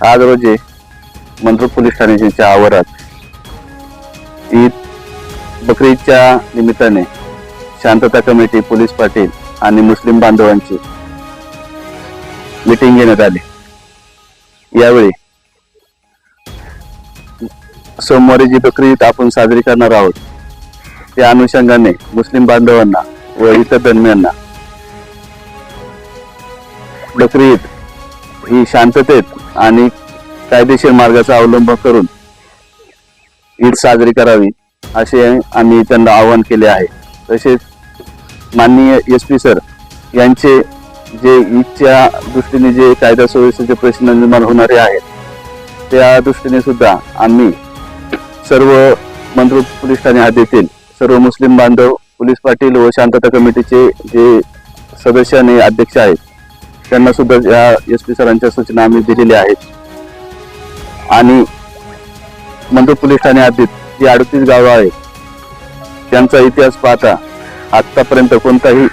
आज रोजी मंत्र पोलीस ठाण्याच्या आवारात ईद बकरी ईदच्या निमित्ताने शांतता कमिटी पोलीस पाटील आणि मुस्लिम बांधवांची मिटिंग घेण्यात आली. यावेळी सोमवारी जी बकरी ईद आपण साजरी करणार आहोत त्या अनुषंगाने मुस्लिम बांधवांना व इतर धर्मियांना बकरी ईद ही शांततेत आणि कायदेशीर मार्गाचा अवलंब करून ईद साजरी करावी असे आम्ही त्यांना आवाहन केले आहे. तसेच माननीय एस पी सर यांचे जे ईदच्या दृष्टीने जे कायदा सुव्यवस्थेचे प्रश्न निर्माण होणारे आहेत त्या दृष्टीने सुद्धा आम्ही सर्व मंत्र पोलीस ठाणे हद्दीतील सर्व मुस्लिम बांधव पोलीस पाटील व शांतता कमिटीचे जे सदस्य आणि अध्यक्ष आहेत त्यांना सुद्धा या एस पी सरांच्या सूचना आम्ही दिलेल्या आहेत. आणि मंत्र पोलीस ठाणे हद्दीत जी अडतीस गावं आहेत. त्यांचा इतिहास पाहता आत्तापर्यंत कोणताही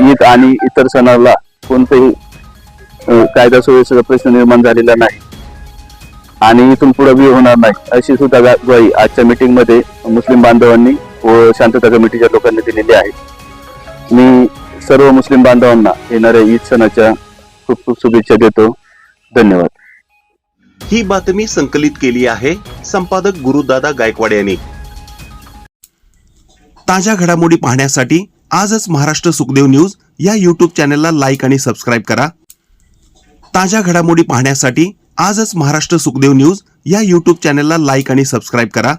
ईद आणि इतर सणाला कोणताही कायदा सुव्यवस्थेचा प्रश्न निर्माण झालेला नाही. आणि इथून पुढे बी होणार नाही अशी सुद्धा गा- ग्वाही आजच्या मीटिंगमध्ये मुस्लिम बांधवांनी व शांतता कमिटीच्या लोकांनी दिलेली आहे. मी सर्व मुस्लिम बांधवांना येणाऱ्या ईद सणाच्या खूप खूप शुभेच्छा देतो. धन्यवाद. ही बातमी संकलित केली आहे संपादक गुरुदादा गायकवाड यांनी. ताज्या घडामोडी पाहण्यासाठी आजच महाराष्ट्र सुखदेव न्यूज या यूट्यूब चॅनलला लाईक आणि सबस्क्राईब करा. ताज्या घडामोडी पाहण्यासाठी आजच महाराष्ट्र सुखदेव न्यूज या यूट्यूब चॅनलला लाईक आणि सबस्क्राईब करा.